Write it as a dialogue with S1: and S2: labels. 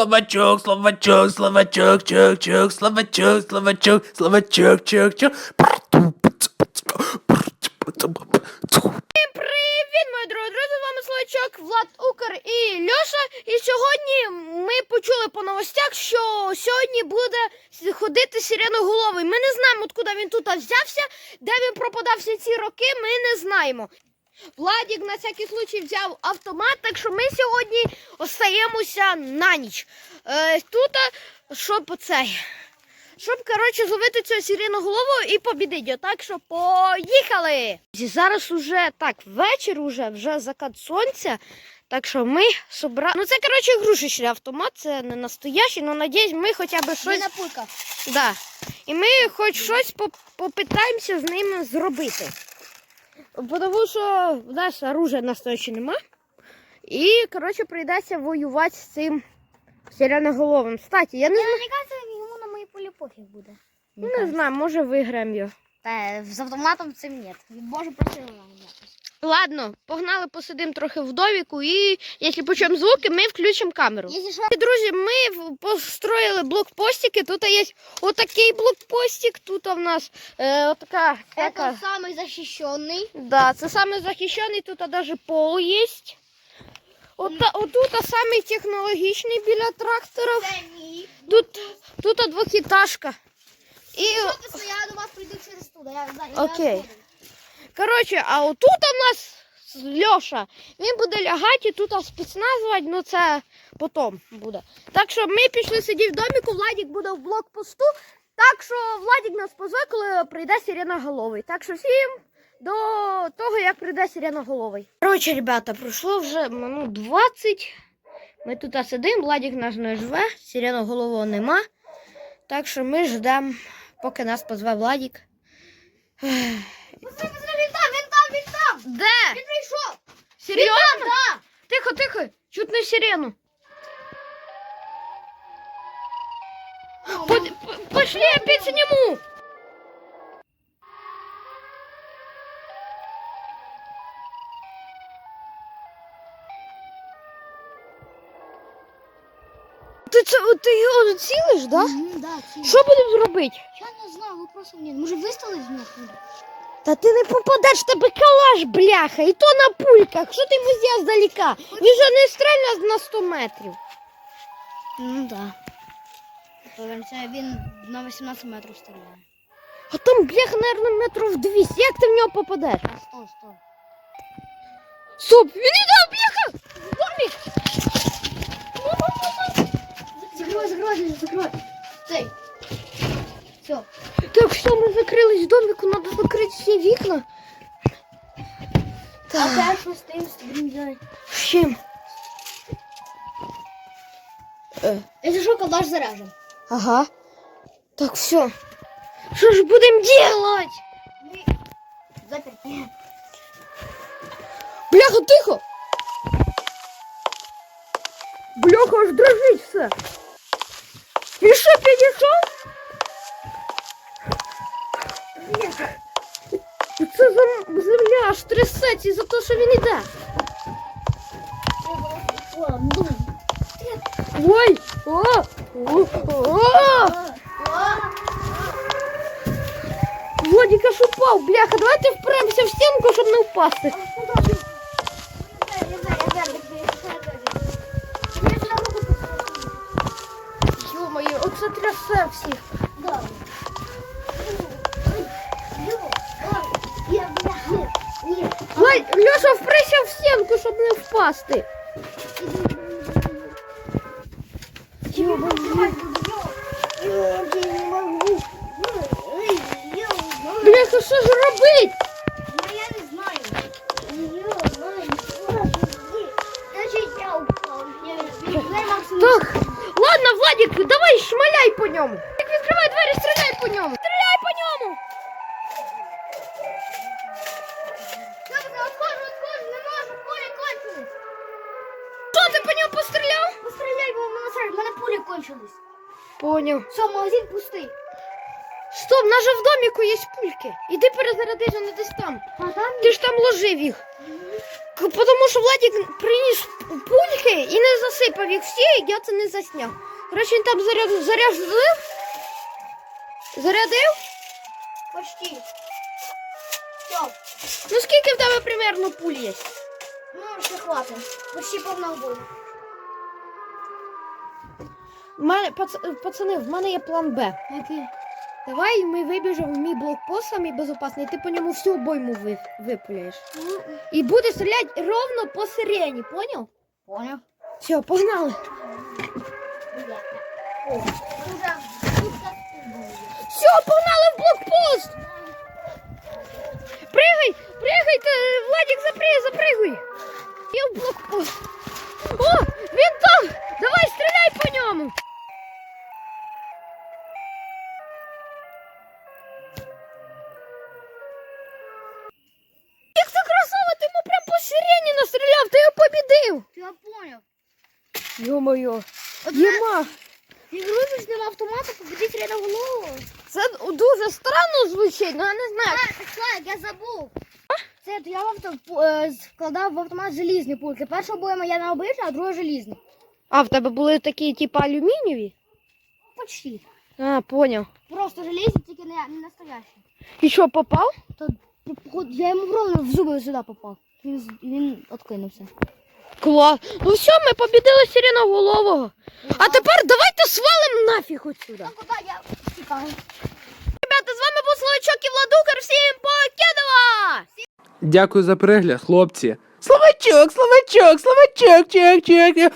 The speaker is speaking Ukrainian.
S1: словачок, словачок, словачок, чок, чок, словачок, словачок, словачок, чок, чок.
S2: Привіт, мої дорогі друзі! З вами Славичок, Влад Укр і Льоша. І сьогодні ми почули по новостях, що сьогодні буде ходити сиреноголовий. Ми не знаємо, откуда він тут взявся, де він пропадав всі ці роки, ми не знаємо. Владік на всякий случай взяв автомат, так що ми сьогодні остаємося на ніч. Е, тут, щоб оцей. Щоб, коротше, зловити цього сиреноголового і побідити. Так що поїхали! Зараз уже так, вечір уже, вже закат сонця. Так що ми собрали. Ну це, коротше, грушечний автомат, це не настоящий, але надіюсь, ми хоча б щось. Да. І ми хоч щось поп- попитаємося з ними зробити. Тому що в нас оружия настоящего нема. І, коротше, прийдеться воювати з цим сиреноголовим. Кстати, я не, знаю,
S3: Мені кажется, йому на моїй полі пофіг буде.
S2: не знаю, може виграємо його.
S3: Та з автоматом цим ні. Він може якось.
S2: Ладно, погнали, посидимо трохи в доміку і якщо почуємо звуки, ми включимо камеру.
S3: Якщо
S2: І, Друзі, ми построїли блокпостики. Тут є отакий блокпостик, тут у нас е, отака. така-
S3: це самий захищений.
S2: Да, це саме захищений, тут навіть пол є. От, отут самий технологічний біля трактора. Тут, тут двохітажка. І,
S3: я до вас прийду через туди. Я я
S2: Окей. Коротше, а отут у нас Льоша. Він буде лягати тут спецназвати, ну це потім буде. Так що ми пішли сидіти в доміку, Владік буде в блокпосту. Так що Владік нас позве, коли прийде сиреноголовий. Так що всім до того, як прийде сиреноголовий. Коротше, ребята, пройшло вже минут 20. Ми тут сидимо, Владік нас не живе, сиреноголового нема. Так що ми ждемо, поки нас позве Владік.
S3: Пацани, пацани, Він там, він там, він там.
S2: Де?
S3: Він прийшов.
S2: Серйозно?
S3: Да.
S2: Тихо, тихо, чутно сирену. Под- Пошли опять сниму. Ти це ти його цілиш, да?
S3: Мгм, да, ці.
S2: Що будемо зробити?
S3: Я не знаю, вопросов нет. Може вистрілити з нього?
S2: Та ти не попадеш, тебе калаш, бляха, і то на пульках. Що ти зробив здалека? Він же не стріляє на 100 метрів.
S3: Ну да. Це він на 18 метрів стріляє.
S2: А там, бляха, наверное, метрів 200. Як ти в нього попадеш?
S3: А, стой, стой.
S2: Стоп, він іде, бляха! Домик!
S3: Закрой, закрой, закрой. Цей. Все.
S2: Так, все, ми закрились в домику, треба закрити всі вікна.
S3: А
S2: Так,
S3: це що з тим, з тим делать?
S2: з чим? Е,
S3: Якщо що, калаш заряжен.
S2: ага. Так, все. Що ж будемо делать?
S3: Ми заперті.
S2: Бляха, тихо! Бляха, аж дрожить все. Він що, підійшов? Це за земля аж трясеться за те, що він іде. Ой! О! О! О! Владик аж упав, бляха, давайте впремся в стінку, щоб не впасти. Ё-моё, оце трясе всіх. Льоша, вприся в стінку, щоб не впасти. Бляха, що ж робить? Так, ладно, Владик, давай шмаляй по ньому. Так відкривай двері, стріляй по ньому.
S3: Кончились.
S2: Поняв.
S3: Все, магазин пустий.
S2: Стоп, в нас же в доміку є пульки. Іди перезаряди не десь там.
S3: А там
S2: Ти ж там ложив їх. К- Тому що Владик приніс пульки і не засипав їх всі, і я це не засняв. Коротше, він там заряд, зарядив. Зарядив?
S3: Почти. Все.
S2: Ну скільки в тебе примерно пуль є?
S3: Ну, ще хватить. Почти повна був.
S2: Мене, пац- пацани, в мене є план Б.
S3: Який?
S2: Давай ми вибіжемо в мій блокпост, самий безопасний, ти по ньому всю обойму ви, випуляєш.
S3: Ну,
S2: І будеш стріляти ровно по сирені, поняв?
S3: поняв.
S2: Все, погнали. Все, погнали в блокпост! Пригай! Пригай! Владик, запригай, запригай! Я в блокпост.
S3: Я поняв.
S2: Йо-моє,
S3: От
S2: Єма,
S3: Він нема автомата, победить рядом голову.
S2: це дуже странно звучить, ну я не знаю.
S3: А, так Слайк, я забув. Це я в авто е, складав в автомат желізні пульки. Перша обоєма я на обличчя, а друга желізна.
S2: А в тебе були такі, типу, алюмінієві?
S3: Почти.
S2: А, поняв.
S3: Просто желізні, тільки не, не настоящі.
S2: І що, попав?
S3: Походу, я йому ровно в зуби сюди попав. Він, з- він откинувся.
S2: Клас. Ну все, ми побідили сиреноголового. А тепер давайте свалим нафіг отсюда.
S3: Ну куди я втікаю?
S2: Ребята, з вами був Словачок і Владукар. Всім покидова!
S1: Дякую за перегляд, хлопці. Словачок, словачок, словачок, чек, чок.